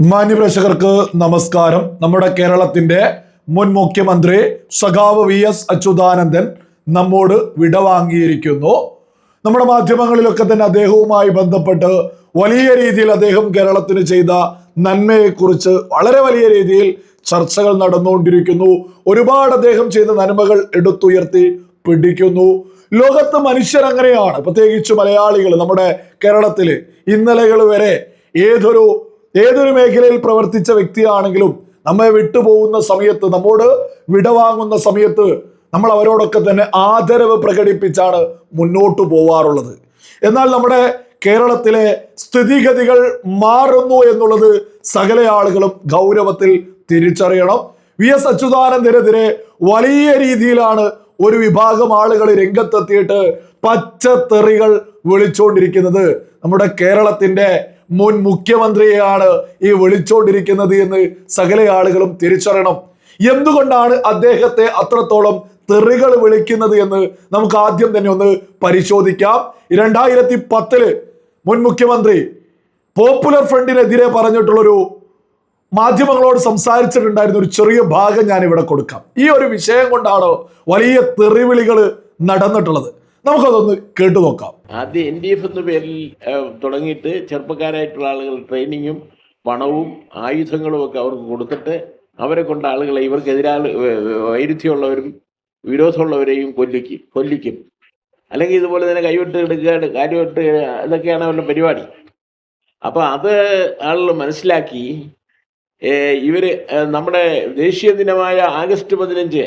മാന്യപ്രേക്ഷകർക്ക് നമസ്കാരം. നമ്മുടെ കേരളത്തിന്റെ മുൻ മുഖ്യമന്ത്രി സഖാവ് വി എസ് അച്യുതാനന്ദൻ നമ്മോട് വിടവാങ്ങിയിരിക്കുന്നു. നമ്മുടെ മാധ്യമങ്ങളിലൊക്കെ തന്നെ അദ്ദേഹവുമായി ബന്ധപ്പെട്ട് വലിയ രീതിയിൽ അദ്ദേഹം കേരളത്തിന് ചെയ്ത നന്മയെക്കുറിച്ച് വളരെ വലിയ രീതിയിൽ ചർച്ചകൾ നടന്നുകൊണ്ടിരിക്കുന്നു. ഒരുപാട് അദ്ദേഹം ചെയ്ത നന്മകൾ എടുത്തുയർത്തി പിടിക്കുന്നു. ലോകത്ത് മനുഷ്യർ അങ്ങനെയാണ് പ്രത്യേകിച്ച് മലയാളികൾ നമ്മുടെ കേരളത്തിൽ ഇന്നലകൾ വരെ ഏതൊരു ഏതൊരു മേഖലയിൽ പ്രവർത്തിച്ച വ്യക്തിയാണെങ്കിലും നമ്മെ വിട്ടുപോകുന്ന സമയത്ത് നമ്മോട് വിടവാങ്ങുന്ന സമയത്ത് നമ്മൾ അവരോടൊക്കെ തന്നെ ആദരവ് പ്രകടിപ്പിച്ചാണ് മുന്നോട്ട് പോവാറുള്ളത്. എന്നാൽ നമ്മുടെ കേരളത്തിലെ സ്ഥിതിഗതികൾ മാറുന്നു എന്നുള്ളത് സകല ആളുകളും ഗൗരവത്തിൽ തിരിച്ചറിയണം. വി. എസ്. അച്യുതാനന്ദനെതിരെ വലിയ രീതിയിലാണ് ഒരു വിഭാഗം ആളുകൾ രംഗത്തെത്തിയിട്ട് പച്ചത്തെറികൾ വിളിച്ചുകൊണ്ടിരിക്കുന്നത് നമ്മുടെ കേരളത്തിന്റെ മുൻ മുഖ്യമന്ത്രിയെയാണ് ഈ വിളിച്ചോണ്ടിരിക്കുന്നത് എന്ന് സകല ആളുകളും തിരിച്ചറിയണം. എന്തുകൊണ്ടാണ് അദ്ദേഹത്തെ അത്രത്തോളം തെറികൾ വിളിക്കുന്നത് എന്ന് നമുക്ക് ആദ്യം തന്നെ ഒന്ന് പരിശോധിക്കാം. രണ്ടായിരത്തി പത്തിൽ മുൻ മുഖ്യമന്ത്രി പോപ്പുലർ ഫ്രണ്ടിനെതിരെ പറഞ്ഞിട്ടുള്ളൊരു മാധ്യമങ്ങളോട് സംസാരിച്ചിട്ടുണ്ടായിരുന്ന ഒരു ചെറിയ ഭാഗം ഞാൻ ഇവിടെ കൊടുക്കാം. ഈ ഒരു വിഷയം കൊണ്ടാണ് വലിയ തെറിവിളികൾ നടന്നിട്ടുള്ളത്. നമുക്കതൊന്ന് കേട്ടു നോക്കാം. ആദ്യം എൻ ഡി എഫ് എന്ന പേരിൽ തുടങ്ങിയിട്ട് ചെറുപ്പക്കാരായിട്ടുള്ള ആളുകൾ ട്രെയിനിങ്ങും പണവും ആയുധങ്ങളും ഒക്കെ അവർക്ക് കൊടുത്തിട്ട് അവരെ കൊണ്ട ആളുകളെ ഇവർക്കെതിരാ വൈരുദ്ധ്യമുള്ളവരും വിരോധമുള്ളവരെയും കൊല്ലിക്കും കൊല്ലിക്കും. അല്ലെങ്കിൽ ഇതുപോലെ തന്നെ കൈവിട്ട് എടുക്കുക കാര്യമിട്ട് ഇതൊക്കെയാണ് അവരുടെ പരിപാടി. അപ്പോൾ അത് ആളുകൾ മനസ്സിലാക്കി ഇവർ നമ്മുടെ ദേശീയ ദിനമായ ആഗസ്റ്റ് പതിനഞ്ച്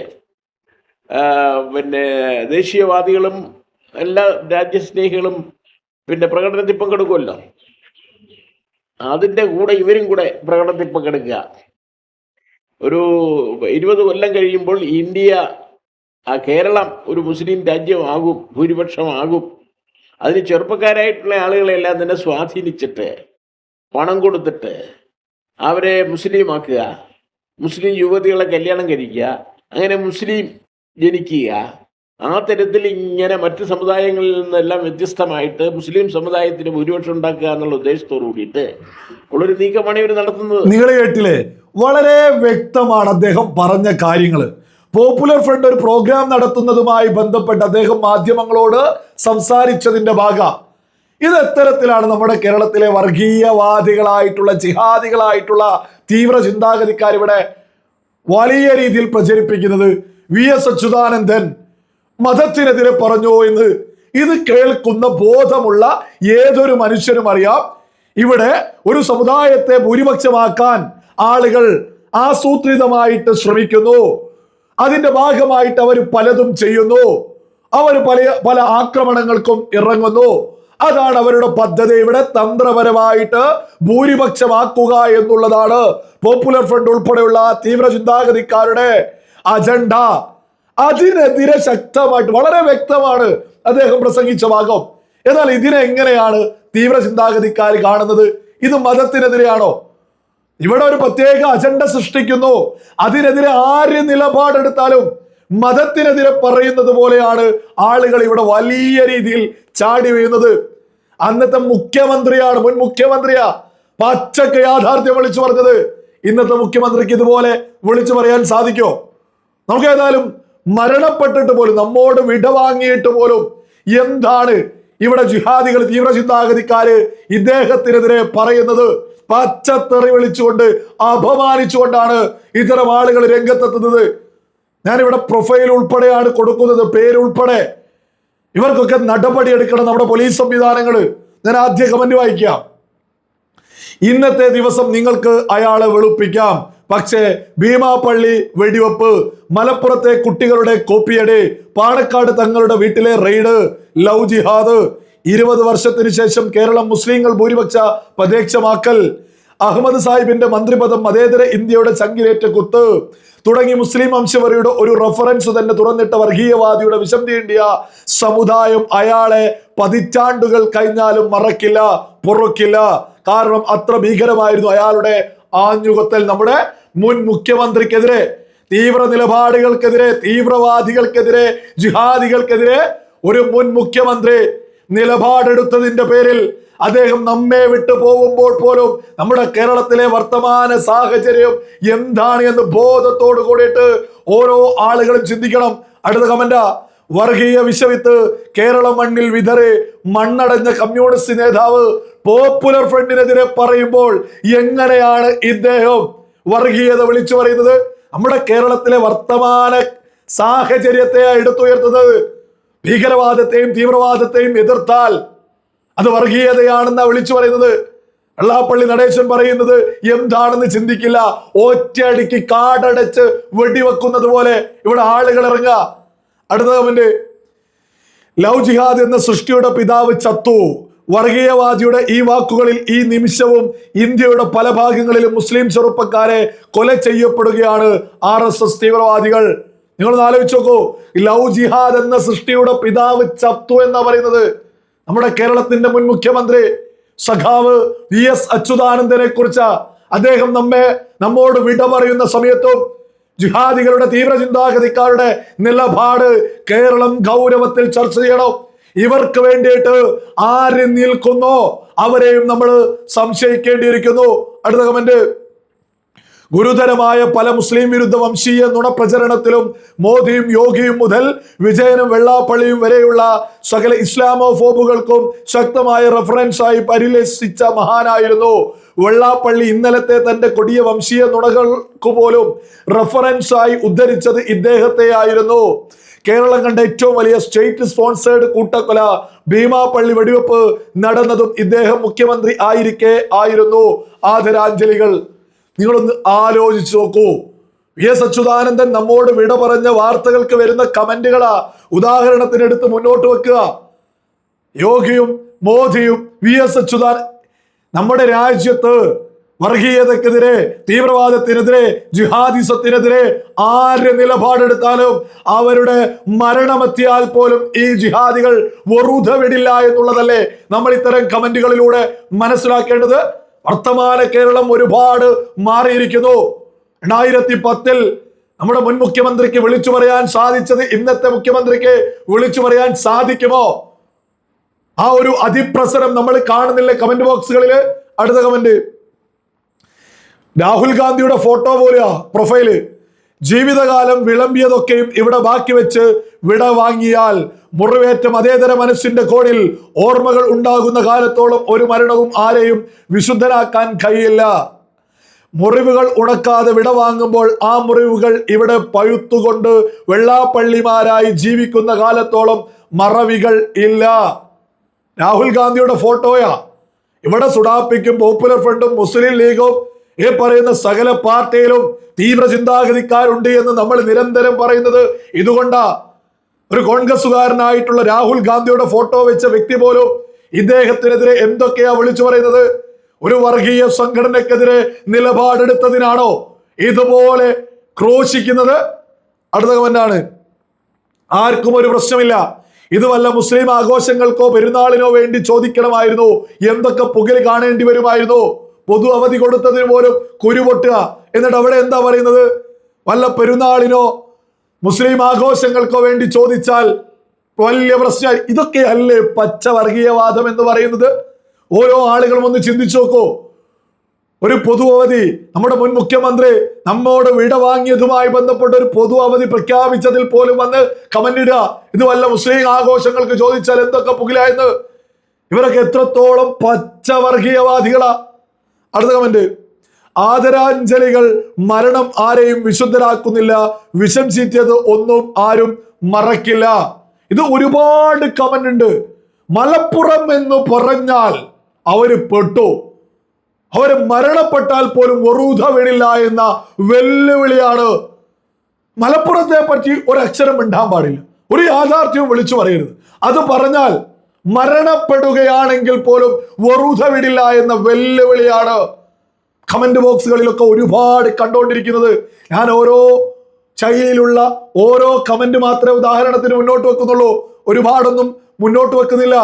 പിന്നെ ദേശീയവാദികളും എല്ലാ രാജ്യസ്നേഹികളും പിന്നെ പ്രകടനത്തിൽ പങ്കെടുക്കുമല്ലോ. അതിന്റെ കൂടെ ഇവരും കൂടെ പ്രകടനത്തിൽ പങ്കെടുക്കുക. ഒരു ഇരുപത് കൊല്ലം കഴിയുമ്പോൾ ഇന്ത്യ ആ കേരളം ഒരു മുസ്ലിം രാജ്യമാകും ഭൂരിപക്ഷമാകും. അതിന് ചെറുപ്പക്കാരായിട്ടുള്ള ആളുകളെല്ലാം തന്നെ സ്വാധീനിച്ചിട്ട് പണം കൊടുത്തിട്ട് അവരെ മുസ്ലിമാക്കുക. മുസ്ലിം യുവതികളെ കല്യാണം കഴിക്കുക. അങ്ങനെ മുസ്ലിം ജനിക്കുക. ആ തരത്തിൽ ഇങ്ങനെ മറ്റ് സമുദായങ്ങളിൽ നിന്നെല്ലാം വ്യത്യസ്തമായിട്ട് മുസ്ലിം സമുദായത്തിന് ഭൂരിപക്ഷം ഉണ്ടാക്കുക എന്നുള്ള ഉദ്ദേശത്തോടു കൂടിയിട്ട് ഉള്ളൊരു നീക്കമാണ് ഇവർ നടത്തുന്നത്. നിങ്ങൾ കേട്ടില്ലേ? വളരെ വ്യക്തമാണ് അദ്ദേഹം പറഞ്ഞ കാര്യങ്ങൾ പോപ്പുലർ ഫ്രണ്ട് ഒരു പ്രോഗ്രാം നടത്തുന്നതുമായി ബന്ധപ്പെട്ട് അദ്ദേഹം മാധ്യമങ്ങളോട് സംസാരിച്ചതിന്റെ ഭാഗ. ഇത് എത്തരത്തിലാണ് നമ്മുടെ കേരളത്തിലെ വർഗീയവാദികളായിട്ടുള്ള ജിഹാദികളായിട്ടുള്ള തീവ്ര ചിന്താഗതിക്കാർ ഇവിടെ വലിയ രീതിയിൽ പ്രചരിപ്പിക്കുന്നത് വി എസ് അച്യുതാനന്ദൻ. മതത്തിനെതിരെ പറഞ്ഞു എന്ന്. ഇത് കേൾക്കുന്ന ബോധമുള്ള ഏതൊരു മനുഷ്യനും അറിയാം. ഇവിടെ ഒരു സമുദായത്തെ ഭൂരിപക്ഷമാക്കാൻ ആളുകൾ ആസൂത്രിതമായിട്ട് ശ്രമിക്കുന്നു. അതിന്റെ ഭാഗമായിട്ട് അവർ പലതും ചെയ്യുന്നു. അവർ പല പല ആക്രമണങ്ങൾക്കും ഇറങ്ങുന്നു. അതാണ് അവരുടെ പദ്ധതി. ഇവിടെ തന്ത്രപരമായിട്ട് ഭൂരിപക്ഷമാക്കുക എന്നുള്ളതാണ്. പോപ്പുലർ ഫ്രണ്ട് ഉൾപ്പെടെയുള്ള തീവ്ര ചിന്താഗതിക്കാരുടെ അജണ്ട അതിനെതിരെ ശക്തമായിട്ട് വളരെ വ്യക്തമാണ് അദ്ദേഹം പ്രസംഗിച്ച ഭാഗം. എന്നാൽ ഇതിനെ എങ്ങനെയാണ് തീവ്ര ചിന്താഗതിക്കാർ കാണുന്നത്? ഇത് മതത്തിനെതിരെയാണോ? ഇവിടെ ഒരു പ്രത്യേക അജണ്ട സൃഷ്ടിക്കുന്നു. അതിനെതിരെ ആര് നിലപാടെടുത്താലും മതത്തിനെതിരെ പറയുന്നത് പോലെയാണ് ആളുകൾ ഇവിടെ വലിയ രീതിയിൽ ചാടി വീഴുന്നത്. അന്നത്തെ മുഖ്യമന്ത്രിയാണ് മുൻ മുഖ്യമന്ത്രിയാ പച്ചക്ക് യാഥാർത്ഥ്യം വിളിച്ചു പറഞ്ഞത്. ഇന്നത്തെ മുഖ്യമന്ത്രിക്ക് ഇതുപോലെ വിളിച്ചു പറയാൻ സാധിക്കോ നമുക്ക് ഏതായാലും മരണപ്പെട്ടിട്ട് പോലും നമ്മോട് വിടവാങ്ങിയിട്ട് പോലും എന്താണ് ഇവിടെ ജിഹാദികൾ തീവ്ര ചിന്താഗതിക്കാര് ഇദ്ദേഹത്തിനെതിരെ പറയുന്നത്? പച്ചത്തെറി വിളിച്ചുകൊണ്ട് അപമാനിച്ചുകൊണ്ടാണ് ഇത്തരം ആളുകൾ രംഗത്തെത്തുന്നത്. ഞാനിവിടെ പ്രൊഫൈൽ ഉൾപ്പെടെയാണ് കൊടുക്കുന്നത് പേരുൾപ്പെടെ ഇവർക്കൊക്കെ നടപടി എടുക്കണം നമ്മുടെ പോലീസ് സംവിധാനങ്ങൾ. ഞാൻ ആദ്യ കമന്റ് വായിക്കാം. ഇന്നത്തെ ദിവസം നിങ്ങൾക്ക് അയാളെ വെളുപ്പിക്കാം. പക്ഷേ ഭീമാപ്പള്ളി വെടിവെപ്പ് മലപ്പുറത്തെ കുട്ടികളുടെ കോപ്പിയടി പാണക്കാട് തങ്ങളുടെ വീട്ടിലെ റെയ്ഡ് ലവ് ജിഹാദ് ഇരുപത് വർഷത്തിന് ശേഷം കേരളം മുസ്ലിങ്ങൾ ഭൂരിപക്ഷ പ്രത്യക്ഷമാക്കൽ അഹമ്മദ് സാഹിബിന്റെ മന്ത്രിപദം മതേതര ഇന്ത്യയുടെ ചങ്കിലേറ്റ കുത്ത് തുടങ്ങി മുസ്ലിം വംശവരിയുടെ ഒരു റഫറൻസ് തന്നെ തുറന്നിട്ട വർഗീയവാദിയുടെ വിഷം തീണ്ടിയ സമുദായം അയാളെ പതിറ്റാണ്ടുകൾ കഴിഞ്ഞാലും മറക്കില്ല പൊറുക്കില്ല. കാരണം അത്ര ഭീകരമായിരുന്നു അയാളുടെ ആഞ്ഞുകൊത്തൽ നമ്മുടെ മുൻ മുഖ്യമന്ത്രിക്കെതിരെ തീവ്ര നിലപാടുകൾക്കെതിരെ തീവ്രവാദികൾക്കെതിരെ ജിഹാദികൾക്കെതിരെ ഒരു മുൻ മുഖ്യമന്ത്രി നിലപാടെടുത്തതിന്റെ പേരിൽ അദ്ദേഹം നമ്മെ വിട്ടു പോകുമ്പോൾ പോലും നമ്മുടെ കേരളത്തിലെ വർത്തമാന സാഹചര്യം എന്താണ് എന്ന് ബോധത്തോട് കൂടിയിട്ട് ഓരോ ആളുകളും ചിന്തിക്കണം. അടുത്ത കമന്റ വർഗീയ വിഷവിത്ത് കേരള മണ്ണിൽ വിതറി മണ്ണടഞ്ഞ കമ്മ്യൂണിസ്റ്റ് നേതാവ് പോപ്പുലർ ഫ്രണ്ടിനെതിരെ പറയുമ്പോൾ എങ്ങനെയാണ് ഇദ്ദേഹം വർഗീയത വിളിച്ചു പറയുന്നത് നമ്മുടെ കേരളത്തിലെ വർത്തമാന സാഹചര്യത്തെ എടുത്തുയർത്തുന്നത് ഭീകരവാദത്തെയും തീവ്രവാദത്തെയും എതിർത്താൽ അത് വർഗീയതയാണെന്നാ വിളിച്ചു പറയുന്നത്. വെള്ളാപ്പള്ളി നടേശൻ പറയുന്നത് എന്താണെന്ന് ചിന്തിക്കില്ല. ഒറ്റയടിക്ക് കാടടച്ച് വെടിവെക്കുന്നത് പോലെ ഇവിടെ ആളുകൾ ഇറങ്ങുക. അടുത്ത കമന്റ് ലവ് ജിഹാദ് എന്ന സൃഷ്ടിയുടെ പിതാവ് ചത്തു. വർഗീയവാദിയുടെ ഈ വാക്കുകളിൽ ഈ നിമിഷവും ഇന്ത്യയുടെ പല ഭാഗങ്ങളിലും മുസ്ലിം ചെറുപ്പക്കാരെ കൊല ചെയ്യപ്പെടുകയാണ് ആർ എസ് എസ് തീവ്രവാദികൾ. നിങ്ങൾ ആലോചിച്ച് നോക്കൂ. ലവ് ജിഹാദ് എന്ന സൃഷ്ടിയുടെ പിതാവ് ചത്തു എന്നാ പറയുന്നത്. നമ്മുടെ കേരളത്തിന്റെ മുൻ മുഖ്യമന്ത്രി സഖാവ് വി എസ് അച്യുതാനന്ദനെ കുറിച്ച അദ്ദേഹം നമ്മെ നമ്മോട് വിട പറയുന്ന സമയത്തും ജിഹാദികളുടെ തീവ്ര ചിന്താഗതിക്കാരുടെ നിലപാട് കേരളം ഗൗരവത്തിൽ ചർച്ച ചെയ്യണം. ഇവർക്ക് വേണ്ടിയിട്ട് ആര് നിൽക്കുന്നു അവരെയും നമ്മൾ സംശയിക്കേണ്ടിയിരിക്കുന്നു. അടുത്ത കമന്റ് ഗുരുതരമായ പല മുസ്ലിം വിരുദ്ധ വംശീയ നുണപ്രചരണത്തിലും മോദിയും യോഗിയും മുതൽ വിജയനും വെള്ളാപ്പള്ളിയും വരെയുള്ള സകല ഇസ്ലാമോഫോബുകൾക്കും ശക്തമായ റെഫറൻസായി പരിലസിച്ച മഹാനായിരുന്നു. വെള്ളാപ്പള്ളി ഇന്നലത്തെ തന്റെ കൊടിയ വംശീയ നുണകൾക്ക് പോലും റെഫറൻസായി ഉദ്ധരിച്ചത് ഇദ്ദേഹത്തെ ആയിരുന്നു കേരളം കണ്ട ഏറ്റവും വലിയ സ്റ്റേറ്റ് സ്പോൺസേഡ് കൂട്ടക്കൊല. ഭീമാപള്ളി വെടിവെപ്പ് നടന്നതും ഇദ്ദേഹം മുഖ്യമന്ത്രി ആയിരിക്കെ ആയിരുന്നു. ആദരാഞ്ജലികൾ. നിങ്ങളൊന്ന് ആലോചിച്ചു നോക്കൂ. വി എസ് അച്യുതാനന്ദൻ നമ്മോട് വിട പറഞ്ഞ വാർത്തകൾക്ക് വരുന്ന കമന്റുകളാ ഉദാഹരണത്തിനെടുത്ത് മുന്നോട്ട് വെക്കുക. യോഗിയും മോദിയും വി എസ് അച്യുതാനന്ദ നമ്മുടെ രാജ്യത്ത് വർഗീയതക്കെതിരെ തീവ്രവാദത്തിനെതിരെ ജിഹാദിസത്തിനെതിരെ ആര് നിലപാടെടുത്താലും അവരുടെ മരണമെത്തിയാൽ പോലും ഈ ജിഹാദികൾ വെറുതെ വിടില്ല എന്നുള്ളതല്ലേ നമ്മൾ ഇത്തരം കമന്റുകളിലൂടെ മനസ്സിലാക്കേണ്ടത്? വർത്തമാന കേരളം ഒരുപാട് മാറിയിരിക്കുന്നു. രണ്ടായിരത്തി പത്തിൽ നമ്മുടെ മുൻ മുഖ്യമന്ത്രിക്ക് വിളിച്ചു പറയാൻ സാധിച്ചത് ഇന്നത്തെ മുഖ്യമന്ത്രിക്ക് വിളിച്ചു പറയാൻ സാധിക്കുമോ? ആ ഒരു അതിപ്രസരം നമ്മൾ കാണുന്നില്ലേ കമന്റ് ബോക്സുകളിൽ? അടുത്ത കമന്റ്. രാഹുൽ ഗാന്ധിയുടെ ഫോട്ടോ പോലെയാ പ്രൊഫൈൽ. ജീവിതകാലം വിളമ്പിയതൊക്കെയും ഇവിടെ ബാക്കി വെച്ച് വിട വാങ്ങിയാൽ മുറിവേറ്റ അതേതര മനസ്സിന്റെ കോണിൽ ഓർമ്മകൾ ഉണ്ടാകുന്ന കാലത്തോളം ഒരു മരണവും ആരെയും വിശുദ്ധരാക്കാൻ കഴിയില്ല. മുറിവുകൾ ഉണക്കാതെ വിട വാങ്ങുമ്പോൾ ആ മുറിവുകൾ ഇവിടെ പഴുത്തുകൊണ്ട് വെള്ളാപ്പള്ളിമാരായി ജീവിക്കുന്ന കാലത്തോളം മറവികൾ ഇല്ല. രാഹുൽ ഗാന്ധിയുടെ ഫോട്ടോയാ. ഇവിടെ സുഡാപ്പിക്കും പോപ്പുലർ ഫ്രണ്ടും മുസ്ലിം ലീഗും ഈ പറയുന്ന സകല പാർട്ടിയിലും തീവ്ര ചിന്താഗതിക്കാരുണ്ട് എന്ന് നമ്മൾ നിരന്തരം പറയുന്നത്. ഇതുകൊണ്ടാ ഒരു കോൺഗ്രസുകാരനായിട്ടുള്ള രാഹുൽ ഗാന്ധിയുടെ ഫോട്ടോ വെച്ച വ്യക്തി പോലും ഇദ്ദേഹത്തിനെതിരെ എന്തൊക്കെയാ വിളിച്ചു പറയുന്നത്? ഒരു വർഗീയ സംഘടനക്കെതിരെ നിലപാടെടുത്തതിനാണോ ഇതുപോലെ ക്രോശിക്കുന്നത്? അടുത്ത കമന്റാണ്. ആർക്കും ഒരു പ്രശ്നമില്ല. ഇത് വല്ല മുസ്ലിം ആഘോഷങ്ങൾക്കോ പെരുന്നാളിനോ വേണ്ടി ചോദിക്കണമായിരുന്നു. എന്തൊക്കെ പുകൽ കാണേണ്ടി വരുമായിരുന്നു? പൊതു അവധി കൊടുത്തതിന് പോലും കുരുപൊട്ടുക. എന്നിട്ട് അവിടെ എന്താ പറയുന്നത്? വല്ല പെരുന്നാളിനോ മുസ്ലിം ആഘോഷങ്ങൾക്കോ വേണ്ടി ചോദിച്ചാൽ വലിയ പ്രശ്നം ഇതൊക്കെ അല്ലേ പച്ച എന്ന് പറയുന്നത്? ഓരോ ആളുകളും ഒന്ന് ചിന്തിച്ചു നോക്കൂ. ഒരു പൊതു അവധി നമ്മുടെ മുൻ മുഖ്യമന്ത്രി നമ്മോട് വിട വാങ്ങിയതുമായി ബന്ധപ്പെട്ട് ഒരു പൊതു അവധി പ്രഖ്യാപിച്ചതിൽ പോലും വന്ന് കമന്റിടുക ഇത് വല്ല മുസ്ലിം ആഘോഷങ്ങൾക്ക് ചോദിച്ചാൽ എന്തൊക്കെ പുകിലായെന്ന്? ഇവരൊക്കെ എത്രത്തോളം പച്ച വർഗീയവാദികളാ അടുത്ത കമന്റ് ആദരാഞ്ജലികൾ മരണം ആരെയും വിശുദ്ധരാക്കുന്നില്ല. വിഷം ചീറ്റിയത് ഒന്നും ആരും മറക്കില്ല. ഇത് ഒരുപാട് കമന്റ് ഉണ്ട്. മലപ്പുറം എന്ന് പറഞ്ഞാൽ അവർ പെട്ടു. അവർ മരണപ്പെട്ടാൽ പോലും വെറുത വീണില്ല എന്ന വെല്ലുവിളിയാണ്. മലപ്പുറത്തെ പറ്റി ഒരക്ഷരം മിണ്ടാൻ പാടില്ല. ഒരു യാഥാർത്ഥ്യവും വിളിച്ചു പറയരുത്. അത് പറഞ്ഞാൽ മരണപ്പെടുകയാണെങ്കിൽ പോലും വെറുതെ വിടില്ല എന്ന വെല്ലുവിളിയാണ് കമന്റ് ബോക്സുകളിലൊക്കെ ഒരുപാട് കണ്ടുകൊണ്ടിരിക്കുന്നത് ഞാൻ ഓരോ ശൈലിയിലുള്ള ഓരോ കമന്റ് മാത്രമേ ഉദാഹരണത്തിന് മുന്നോട്ട് വെക്കുന്നുള്ളൂ. ഒരുപാടൊന്നും മുന്നോട്ട് വെക്കുന്നില്ല.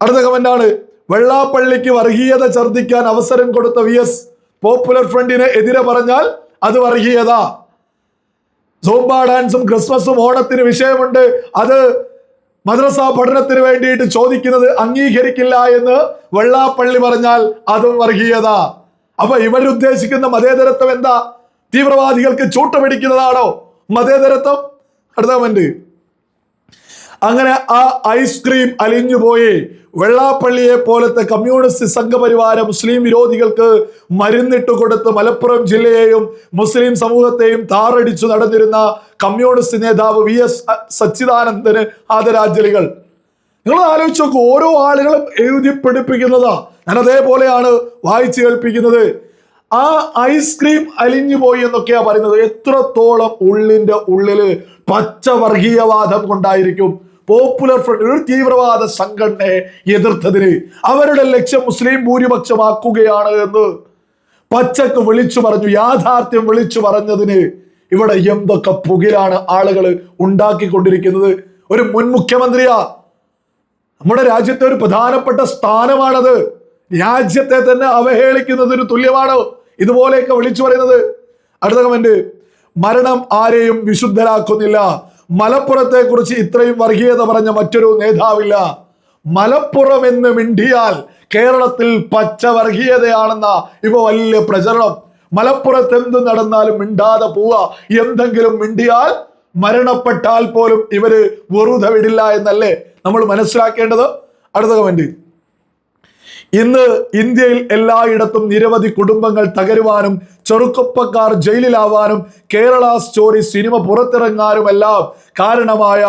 അടുത്ത കമന്റാണ് വെള്ളാപ്പള്ളിക്ക് വർഗീയത ഛർദ്ദിക്കാൻ അവസരം കൊടുത്ത വി എസ് പോപ്പുലർ ഫ്രണ്ടിന് എതിരെ പറഞ്ഞാൽ അത് വർഗീയത. സോംബ ഡാൻസും ക്രിസ്മസും ഓണത്തിന് വിഷയമുണ്ട്. അത് മദ്രസ പഠനത്തിന് വേണ്ടിയിട്ട് ചോദിക്കുന്നത് അംഗീകരിക്കില്ല എന്ന് വെള്ളാപ്പള്ളി പറഞ്ഞാൽ അതും വർഗീയത. അപ്പൊ ഇവരുദ്ദേശിക്കുന്ന മതേതരത്വം എന്താ? തീവ്രവാദികൾക്ക് ചൂട്ടുപിടിക്കുന്നതാണോ? മതേതരത്വം? അടുത്ത കമന്റ് അങ്ങനെ ആ ഐസ്ക്രീം അലിഞ്ഞുപോയി വെള്ളാപ്പള്ളിയെ പോലത്തെ കമ്മ്യൂണിസ്റ്റ് സംഘപരിവാര മുസ്ലിം വിരോധികൾക്ക് മരുന്നിട്ട് കൊടുത്ത് മലപ്പുറം ജില്ലയെയും മുസ്ലിം സമൂഹത്തെയും താറടിച്ചു നടന്നിരുന്ന കമ്മ്യൂണിസ്റ്റ് നേതാവ് വി എസ് സച്ചിദാനന്ദന് ആദരാഞ്ജലികൾ. നിങ്ങൾ ആലോചിച്ച് നോക്കൂ ഓരോ ആളുകളും എഴുതി പഠിപ്പിക്കുന്നതാ. ഞാൻ അതേപോലെയാണ് വായിച്ചു കേൾപ്പിക്കുന്നത്. ആ ഐസ്ക്രീം അലിഞ്ഞു പോയി എന്നൊക്കെയാ പറയുന്നത്. എത്രത്തോളം ഉള്ളിന്റെ ഉള്ളിൽ പച്ച വർഗീയവാദം കൊണ്ടായിരിക്കും പോപ്പുലർ ഫ്രണ്ട് ഒരു തീവ്രവാദ സംഘടനയെ എതിർത്തതിന് അവരുടെ ലക്ഷ്യം മുസ്ലിം ഭൂരിപക്ഷമാക്കുകയാണ് എന്ന്. പച്ചക്ക് വിളിച്ചു പറഞ്ഞു യാഥാർത്ഥ്യം വിളിച്ചു പറഞ്ഞതിന് ഇവിടെ എന്തൊക്കെ പുകിലാണ് ആളുകൾ ഉണ്ടാക്കിക്കൊണ്ടിരിക്കുന്നത്? ഒരു മുൻ മുഖ്യമന്ത്രിയാ. നമ്മുടെ രാജ്യത്തെ ഒരു പ്രധാനപ്പെട്ട സ്ഥാനമാണത്. രാജ്യത്തെ തന്നെ അവഹേളിക്കുന്നതിന് തുല്യമാണ് ഇതുപോലെയൊക്കെ വിളിച്ചു പറയുന്നത്. അടുത്ത കമന്റ് മരണം ആരെയും വിശുദ്ധരാക്കുന്നില്ല. മലപ്പുറത്തെ കുറിച്ച് ഇത്രയും വർഗീയത പറഞ്ഞ മറ്റൊരു നേതാവില്ല. മലപ്പുറം എന്ന് മിണ്ടിയാൽ കേരളത്തിൽ പച്ച വർഗീയതയാണെന്ന ഇപ്പൊ വലിയ പ്രചരണം. മലപ്പുറത്ത് എന്ത് നടന്നാലും മിണ്ടാതെ പോവുക എന്തെങ്കിലും മിണ്ടിയാൽ മരണപ്പെട്ടാൽ പോലും ഇവർ വെറുതെ വിടില്ല എന്നല്ലേ നമ്മൾ മനസ്സിലാക്കേണ്ടത്? അടുത്ത കമന്റ് ഇന്ന് ഇന്ത്യയിൽ എല്ലായിടത്തും നിരവധി കുടുംബങ്ങൾ തകരുവാനും ചെറുക്കപ്പക്കാർ ജയിലിലാവാനും കേരള സ്റ്റോറി സിനിമ പുറത്തിറങ്ങാനുമെല്ലാം കാരണമായ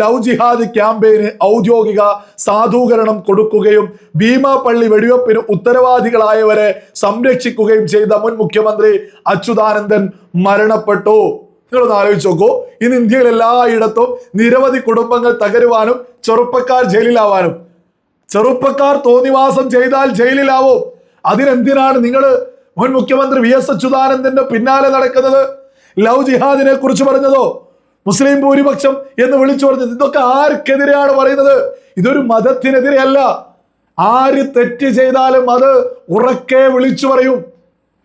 ലവ് ജിഹാദ് ക്യാമ്പയിന് ഔദ്യോഗിക സാധൂകരണം കൊടുക്കുകയും ഭീമാപള്ളി വെടിവെപ്പിന് ഉത്തരവാദികളായവരെ സംരക്ഷിക്കുകയും ചെയ്ത മുൻ മുഖ്യമന്ത്രി അച്യുതാനന്ദൻ മരണപ്പെട്ടു. നിങ്ങളൊന്ന് ആലോചിച്ച് നോക്കൂ. ഇന്ന് ഇന്ത്യയിൽ എല്ലായിടത്തും നിരവധി കുടുംബങ്ങൾ തകരുവാനും ചെറുപ്പക്കാർ ജയിലിലാവാനും ചെറുപ്പക്കാർ തോന്നിവാസം ചെയ്താൽ ജയിലിലാവും. അതിനെന്തിനാണ് നിങ്ങൾ മുൻ മുഖ്യമന്ത്രി വി എസ് അച്യുതാനന്ദന്റെ പിന്നാലെ നടക്കുന്നത്? ലവ് ജിഹാദിനെ കുറിച്ച് പറഞ്ഞതോ? മുസ്ലിം ഭൂരിപക്ഷം എന്ന് വിളിച്ചു പറഞ്ഞത് ഇതൊക്കെ ആർക്കെതിരെയാണ് പറയുന്നത്? ഇതൊരു മതത്തിനെതിരെയല്ല. ആര് തെറ്റ് ചെയ്താലും അത് ഉറക്കെ വിളിച്ചു പറയും.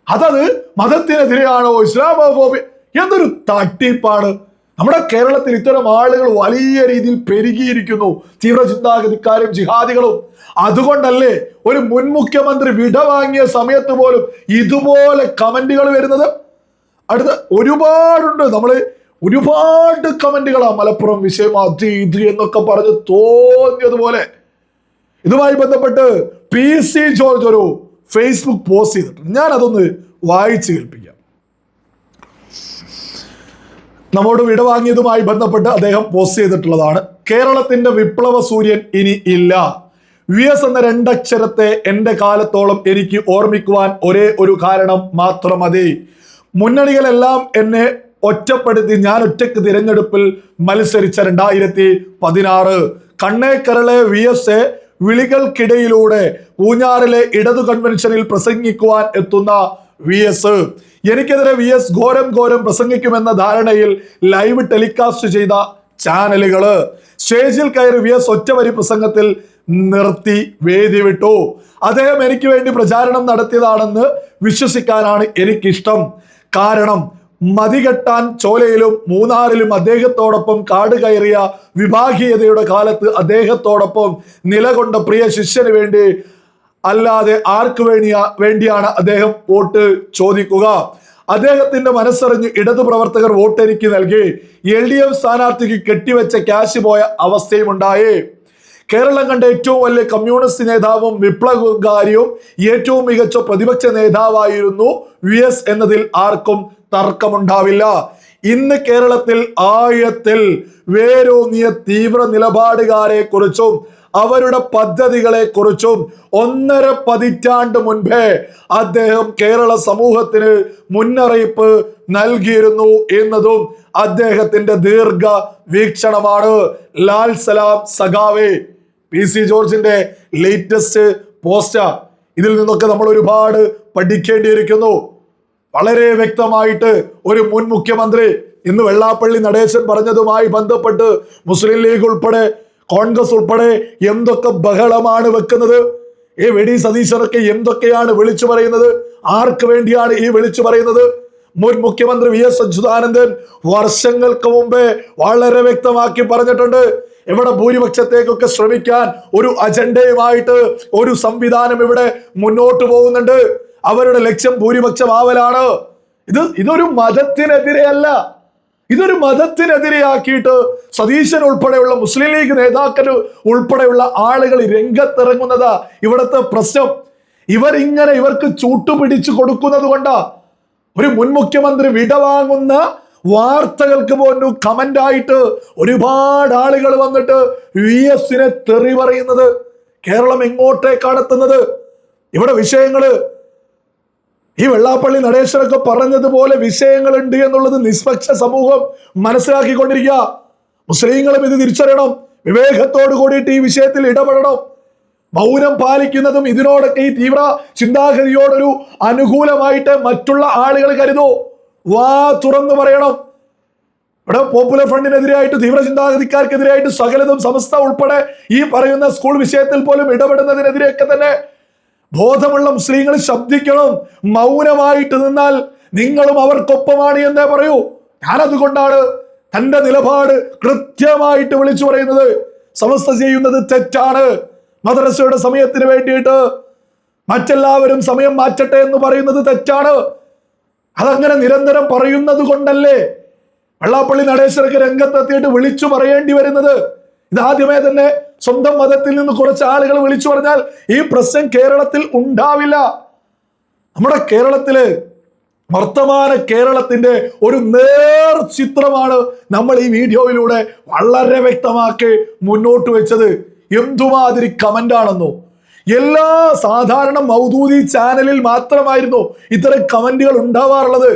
അതത് മതത്തിനെതിരെയാണോ ഇസ്ലാമോഫോബി? എന്നൊരു തട്ടിപ്പാണ്. നമ്മുടെ കേരളത്തിൽ ഇത്തരം ആളുകൾ വലിയ രീതിയിൽ പെരുകിയിരിക്കുന്നു. തീവ്ര ചിന്താഗതിക്കാരും ജിഹാദികളും. അതുകൊണ്ടല്ലേ ഒരു മുൻ മുഖ്യമന്ത്രി വിട വാങ്ങിയ സമയത്ത് പോലും ഇതുപോലെ കമന്റുകൾ വരുന്നത്? അടുത്ത ഒരുപാടുണ്ട്. നമ്മൾ ഒരുപാട് കമന്റുകളാ മലപ്പുറം വിഷയം അത് ഇത് എന്നൊക്കെ പറഞ്ഞ് തോന്നിയതുപോലെ. ഇതുമായി ബന്ധപ്പെട്ട് പി സി ജോർജ് ഒരു ഫേസ്ബുക്ക് പോസ്റ്റ് ചെയ്തിട്ടുണ്ട്. ഞാൻ അതൊന്ന് വായിച്ചു കേൾപ്പിക്കാം. നമ്മോട് വിടവാങ്ങിയതുമായി ബന്ധപ്പെട്ട് അദ്ദേഹം പോസ്റ്റ് ചെയ്തിട്ടുള്ളതാണ്. കേരളത്തിന്റെ വിപ്ലവ സൂര്യൻ ഇനി ഇല്ല. വി എസ് എന്ന രണ്ടക്ഷരത്തെ എന്റെ കാലത്തോളം എനിക്ക് ഓർമ്മിക്കുവാൻ ഒരേ ഒരു കാരണം മാത്രം മതി മുന്നണികളെല്ലാം എന്നെ ഒറ്റപ്പെടുത്തി ഞാൻ ഒറ്റയ്ക്ക് തിരഞ്ഞെടുപ്പിൽ മത്സരിച്ച രണ്ടായിരത്തി പതിനാറ് കണ്ണേക്കരളെ വി എസ് എ വിളികൾക്കിടയിലൂടെ പൂഞ്ഞാറിലെ ഇടതു കൺവെൻഷനിൽ പ്രസംഗിക്കുവാൻ എത്തുന്ന വി എസ് എനിക്കെതിരെ വി എസ് ഘോരം ഘോരം പ്രസംഗിക്കുമെന്ന ധാരണയിൽ ലൈവ് ടെലികാസ്റ്റ് ചെയ്ത ചാനലുകൾ സ്റ്റേജിൽ കയറി വി എസ് ഒറ്റവരി പ്രസംഗത്തിൽ നിർത്തി വേദി വിട്ടു. അദ്ദേഹം എനിക്ക് വേണ്ടി പ്രചാരണം നടത്തിയതാണെന്ന് വിശ്വസിക്കാനാണ് എനിക്കിഷ്ടം. കാരണം മതികെട്ടാൻ ചോലയിലും മൂന്നാറിലും അദ്ദേഹത്തോടൊപ്പം കാട് കയറിയ വിഭാഗീയതയുടെ കാലത്ത് അദ്ദേഹത്തോടൊപ്പം നിലകൊണ്ട പ്രിയ ശിഷ്യന് വേണ്ടി അല്ലാതെ ആർക്ക് വേണ്ടിയ വേണ്ടിയാണ് അദ്ദേഹം വോട്ട് ചോദിക്കുക? അദ്ദേഹത്തിന്റെ മനസ്സറിഞ്ഞ് ഇടതു പ്രവർത്തകർ വോട്ട് എനിക്ക് നൽകി. എൽ ഡി എഫ് സ്ഥാനാർത്ഥിക്ക് കെട്ടിവെച്ച ക്യാഷ് പോയ അവസ്ഥയും ഉണ്ടായി കേരളം കണ്ട ഏറ്റവും വലിയ കമ്മ്യൂണിസ്റ്റ് നേതാവും വിപ്ലവകാരിയും ഏറ്റവും മികച്ച പ്രതിപക്ഷ നേതാവായിരുന്നു വി എസ് എന്നതിൽ ആർക്കും തർക്കമുണ്ടാവില്ല. ഇന്ന് കേരളത്തിൽ ആഴത്തിൽ വേരോന്നിയ തീവ്ര നിലപാടുകാരെ കുറിച്ചും അവരുടെ പദ്ധതികളെ കുറിച്ചും ഒന്നര പതിറ്റാണ്ട് മുൻപേ അദ്ദേഹം കേരള സമൂഹത്തിന് മുന്നറിയിപ്പ് നൽകിയിരുന്നു എന്നതും അദ്ദേഹത്തിന്റെ ദീർഘ വീക്ഷണമാണ്. ലാൽ സലാം സഖാവേ പി സി ജോർജിന്റെ ലേറ്റസ്റ്റ് പോസ്റ്റർ. ഇതിൽ നിന്നൊക്കെ നമ്മൾ ഒരുപാട് പഠിക്കേണ്ടിയിരിക്കുന്നു. വളരെ വ്യക്തമായിട്ട് ഒരു മുൻ മുഖ്യമന്ത്രി ഇന്ന് വെള്ളാപ്പള്ളി നടേശൻ പറഞ്ഞതുമായി ബന്ധപ്പെട്ട് മുസ്ലിം ലീഗ് ഉൾപ്പെടെ കോൺഗ്രസ് ഉൾപ്പെടെ എന്തൊക്കെ ബഹളമാണ് വെക്കുന്നത്? ഈ വെടി സതീശനൊക്കെ എന്തൊക്കെയാണ് വിളിച്ചു പറയുന്നത്? ആർക്ക് വേണ്ടിയാണ് ഈ വിളിച്ചു പറയുന്നത്? മുൻ മുഖ്യമന്ത്രി വി എസ് അച്യുതാനന്ദൻ വർഷങ്ങൾക്ക് മുമ്പേ വളരെ വ്യക്തമാക്കി പറഞ്ഞിട്ടുണ്ട്. ഇവിടെ ഭൂരിപക്ഷത്തേക്കൊക്കെ ശ്രമിക്കാൻ ഒരു അജണ്ടയുമായിട്ട് ഒരു സംവിധാനം ഇവിടെ മുന്നോട്ട് പോകുന്നുണ്ട്. അവരുടെ ലക്ഷ്യം ഭൂരിപക്ഷമാവലാണ്. ഇത് ഇതൊരു മതത്തിനെതിരെയല്ല ഇതൊരു മതത്തിനെതിരെയാക്കിയിട്ട് സതീശൻ ഉൾപ്പെടെയുള്ള മുസ്ലിം ലീഗ് നേതാക്കൾ ഉൾപ്പെടെയുള്ള ആളുകൾ രംഗത്തിറങ്ങുന്നതാ. ഇവിടുത്തെ പ്രശ്നം ഇവരിങ്ങനെ ഇവർക്ക് ചൂട്ടുപിടിച്ചു കൊടുക്കുന്നത് കൊണ്ടാ. ഒരു മുൻ മുഖ്യമന്ത്രി വിടവാങ്ങുന്ന വാർത്തകൾക്ക് പോലും കമന്റ് ആയിട്ട് ഒരുപാട് ആളുകൾ വന്നിട്ട് വി എസിനെ തെറി പറയുന്നത് കേരളം എങ്ങോട്ടേക്കാണെത്തുന്നത് ഇവിടെ വിഷയങ്ങൾ ഈ വെള്ളാപ്പള്ളി നടേശ്വരൊക്കെ പറഞ്ഞതുപോലെ വിഷയങ്ങളുണ്ട് എന്നുള്ളത് നിഷ്പക്ഷ സമൂഹം മനസ്സിലാക്കിക്കൊണ്ടിരിക്കുക. മുസ്ലിങ്ങളും ഇത് തിരിച്ചറിയണം. വിവേകത്തോടു കൂടിയിട്ട് ഈ വിഷയത്തിൽ ഇടപെടണം. മൗനം പാലിക്കുന്നതും ഇതിനോടൊക്കെ ഈ തീവ്ര ചിന്താഗതിയോടൊരു അനുകൂലമായിട്ട് മറ്റുള്ള ആളുകൾ കരുതൂ. വാ തുറന്നു പറയണം. ഇവിടെ പോപ്പുലർ ഫ്രണ്ടിനെതിരായിട്ട് തീവ്ര ചിന്താഗതിക്കാർക്കെതിരായിട്ട് സകലതും സമസ്ത ഉൾപ്പെടെ ഈ പറയുന്ന സ്കൂൾ വിഷയത്തിൽ പോലും ഇടപെടുന്നതിനെതിരെയൊക്കെ തന്നെ ബോധമുള്ള മുസ്ലിങ്ങൾ ശബ്ദിക്കണം മൗനമായിട്ട് നിന്നാൽ നിങ്ങളും അവർക്കൊപ്പമാണ് എന്നേ പറയൂ. ഞാനതുകൊണ്ടാണ് തന്റെ നിലപാട് കൃത്യമായിട്ട് വിളിച്ചു പറയുന്നത്. സമസ്ത ചെയ്യുന്നത് തെറ്റാണ്. മദ്രസയുടെ സമയത്തിന് വേണ്ടിയിട്ട് മറ്റെല്ലാവരും സമയം മാറ്റട്ടെ എന്ന് പറയുന്നത് തെറ്റാണ്. അതങ്ങനെ നിരന്തരം പറയുന്നത് കൊണ്ടല്ലേ? വെള്ളാപ്പള്ളി നടേശ്വരക്ക് രംഗത്തെത്തിയിട്ട് വിളിച്ചു പറയേണ്ടി വരുന്നത്. ഇതാദ്യമേ തന്നെ സ്വന്തം മതത്തിൽ നിന്ന് കുറച്ച് ആളുകൾ വിളിച്ചു പറഞ്ഞാൽ ഈ പ്രശ്നം കേരളത്തിൽ ഉണ്ടാവില്ല. നമ്മുടെ കേരളത്തിൽ വർത്തമാന കേരളത്തിന്റെ ഒരു നേർ ചിത്രമാണ് നമ്മൾ ഈ വീഡിയോയിലൂടെ വളരെ വ്യക്തമാക്കി മുന്നോട്ട് വെച്ചത്. എന്തുമാതിരി കമന്റ് ആണെന്നോ? എല്ലാ സാധാരണ മൗദൂദി ചാനലിൽ മാത്രമായിരുന്നു ഇത്തരം കമന്റുകൾ ഉണ്ടാവാറുള്ളത്.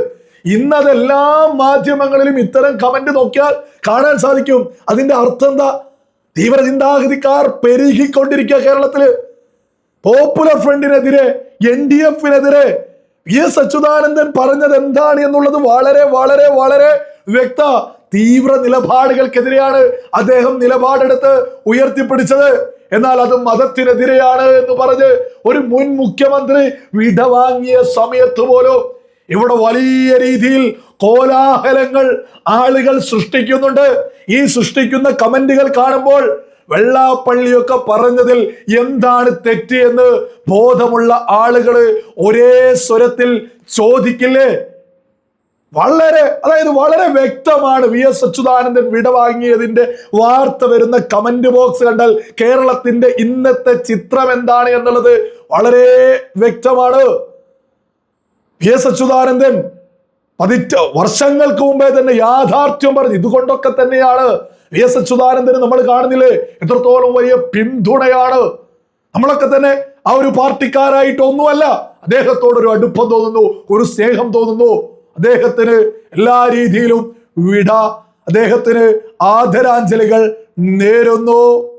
ഇന്നതെല്ലാ മാധ്യമങ്ങളിലും ഇത്തരം കമന്റ് നോക്കിയാൽ കാണാൻ സാധിക്കും. അതിന്റെ അർത്ഥം എന്താ? തീവ്ര ചിന്താഗതിക്കാർ പെരുകിക്കൊണ്ടിരിക്കുക കേരളത്തിൽ. പോപ്പുലർ ഫ്രണ്ടിനെതിരെ എൻ ഡി എഫിനെതിരെ വി എസ് അച്യുതാനന്ദൻ പറഞ്ഞത് എന്താണ് എന്നുള്ളത് വളരെ വളരെ വളരെ വ്യക്ത. തീവ്ര നിലപാടുകൾക്കെതിരെയാണ് അദ്ദേഹം നിലപാടെടുത്ത് ഉയർത്തിപ്പിടിച്ചത്. എന്നാൽ അത് മതത്തിനെതിരെയാണ് എന്ന് പറഞ്ഞ് ഒരു മുൻ മുഖ്യമന്ത്രി വിടവാങ്ങിയ സമയത്ത് പോലും ഇവിടെ വലിയ രീതിയിൽ കോലാഹലങ്ങൾ ആളുകൾ സൃഷ്ടിക്കുന്നുണ്ട്. ഈ സൃഷ്ടിക്കുന്ന കമന്റുകൾ കാണുമ്പോൾ വെള്ളാപ്പള്ളിയൊക്കെ പറഞ്ഞതിൽ എന്താണ് തെറ്റ് എന്ന് ബോധമുള്ള ആളുകൾ ഒരേ സ്വരത്തിൽ ചോദിക്കില്ലേ? വളരെ അതായത് വളരെ വ്യക്തമാണ് വി എസ് അച്യുതാനന്ദൻ വിടവാങ്ങിയതിന്റെ വാർത്ത വരുന്ന കമന്റ് ബോക്സ് കണ്ടാൽ കേരളത്തിന്റെ ഇന്നത്തെ ചിത്രം എന്താണ് എന്നുള്ളത് വളരെ വ്യക്തമാണ്. വി എസ് അച്യുതാനന്ദൻ പതിറ്റ വർഷങ്ങൾക്ക് മുമ്പേ തന്നെ യാഥാർത്ഥ്യം പറഞ്ഞു. ഇതുകൊണ്ടൊക്കെ തന്നെയാണ് വി എസ് അച്യുതാനന്ദന് നമ്മൾ കാണുന്നില്ലേ? എത്രത്തോളം വലിയ പിന്തുണയാണ്. നമ്മളൊക്കെ തന്നെ ആ ഒരു പാർട്ടിക്കാരായിട്ടൊന്നുമല്ല അദ്ദേഹത്തോടൊരു അടുപ്പം തോന്നുന്നു ഒരു സ്നേഹം തോന്നുന്നു. അദ്ദേഹത്തിന് എല്ലാ രീതിയിലും വിട. അദ്ദേഹത്തിന് ആദരാഞ്ജലികൾ നേരുന്നു.